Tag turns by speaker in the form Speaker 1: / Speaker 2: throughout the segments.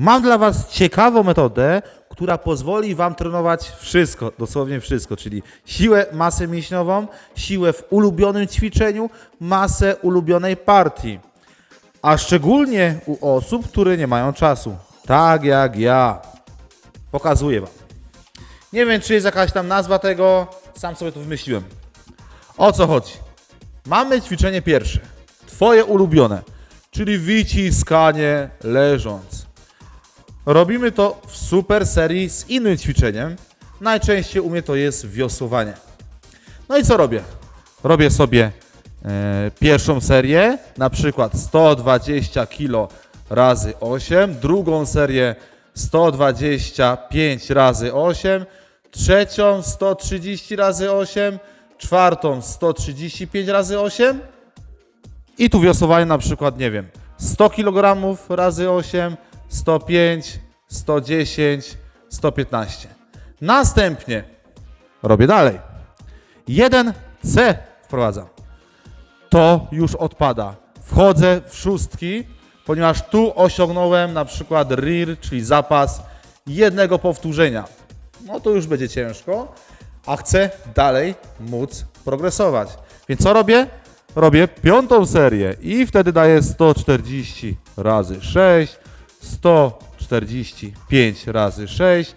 Speaker 1: Mam dla Was ciekawą metodę, która pozwoli Wam trenować wszystko, dosłownie wszystko, czyli siłę, masę mięśniową, siłę w ulubionym ćwiczeniu, masę ulubionej partii. A szczególnie u osób, które nie mają czasu. Tak jak ja. Pokazuję Wam. Nie wiem, czy jest jakaś tam nazwa tego, sam sobie to wymyśliłem. O co chodzi? Mamy ćwiczenie pierwsze, Twoje ulubione, czyli wyciskanie leżąc. Robimy to w super serii z innym ćwiczeniem. Najczęściej u mnie to jest wiosłowanie. No i co robię? Robię sobie e, pierwszą serię, na przykład 120 kg razy 8, drugą serię 125 razy 8, trzecią 130 razy 8, czwartą 135 razy 8 i tu wiosłowanie na przykład, nie wiem, 100 kg razy 8, 105, 110, 115. Następnie robię dalej. 1C wprowadzam. To już odpada. Wchodzę w szóstki, ponieważ tu osiągnąłem na przykład RIR, czyli zapas jednego powtórzenia. No to już będzie ciężko, a chcę dalej móc progresować. Więc co robię? Robię piątą serię i wtedy daję 140 razy 6, 145 razy 6,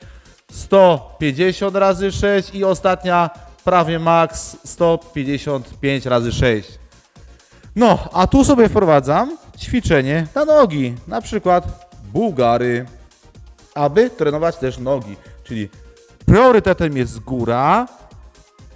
Speaker 1: 150 razy 6 i ostatnia prawie max 155 razy 6. No, a tu sobie wprowadzam ćwiczenie na nogi, na przykład bułgary, aby trenować też nogi, czyli priorytetem jest góra,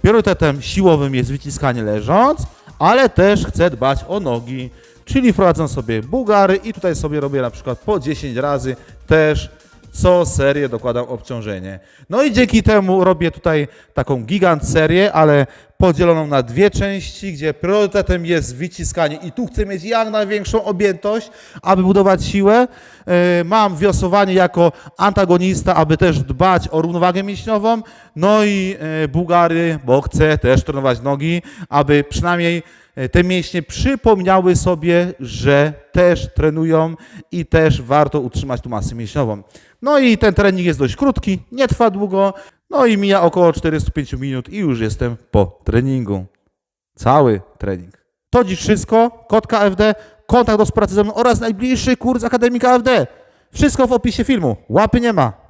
Speaker 1: priorytetem siłowym jest wyciskanie leżąc, ale też chcę dbać o nogi, czyli wprowadzam sobie bułgary i tutaj sobie robię na przykład po 10 razy też co serię dokładam obciążenie. No i dzięki temu robię tutaj taką gigant serię, ale podzieloną na dwie części, gdzie priorytetem jest wyciskanie i tu chcę mieć jak największą objętość, aby budować siłę. Yy, Mam wiosłowanie jako antagonista, aby też dbać o równowagę mięśniową. No i yy, Bułgary, bo chcę też trenować nogi, aby przynajmniej te mięśnie przypomniały sobie, że też trenują i też warto utrzymać tu masę mięśniową. No i ten trening jest dość krótki, nie trwa długo, no i mija około 45 minut i już jestem po treningu. Cały trening. To dziś wszystko. Kod KFD, kontakt do współpracy ze mną oraz najbliższy kurs Akademii KFD. Wszystko w opisie filmu. Łapy nie ma.